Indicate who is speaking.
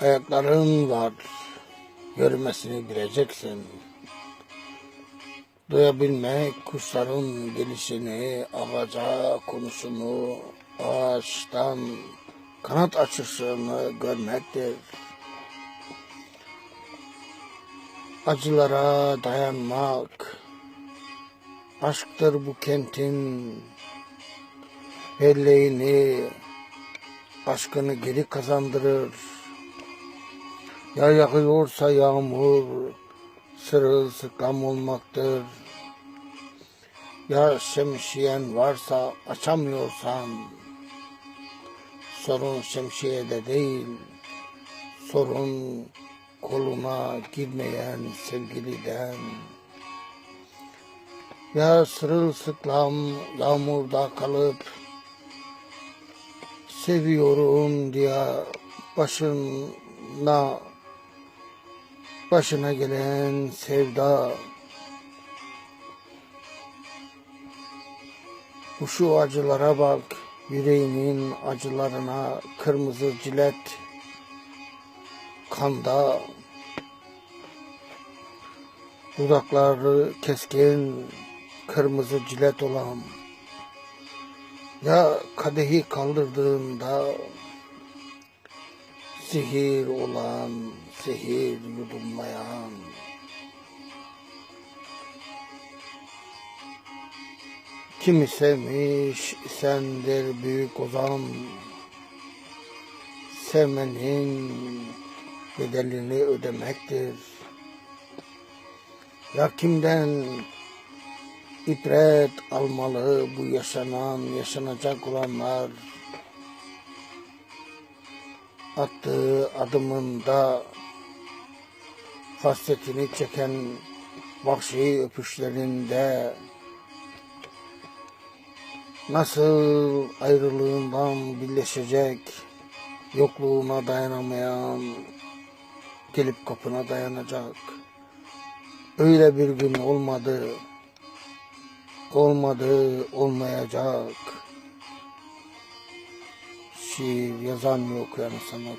Speaker 1: Ayakların var, görmesini bileceksin. Duyabilmek kuşların gelişini, ağaca konuşunu, ağaçtan kanat açışını görmektir. Acılara dayanmak, aşktır bu kentin belleğini, aşkını geri kazandırır. Ya yağıyorsa yağmur, sırılsıklam olmaktır. Ya şemsiyen varsa açamıyorsan, sorun şemsiyede değil, sorun koluna girmeyen sevgiliden. Ya sırılsıklam yağmurda kalıp, seviyorum diye başına başına gelen sevda. Bu şu acılara bak yüreğinin acılarına kırmızı cilet kanda. Dudakları keskin kırmızı cilet olan. Ya kadehi kaldırdığında Zehir olan, zehir yudumlayan. Kimi sevmiş sendir büyük ozan. Sevmenin bedelini ödemektir. Ya kimden ibret almalı bu yaşanan, yaşanacak olanlar attığı adımında hasretini çeken vahşi öpüşlerinde nasıl ayrılığından birleşecek yokluğuna dayanamayan gelip kapına dayanacak. Öyle bir gün olmadı olmadı olmayacak чи в'язанню окремо саме.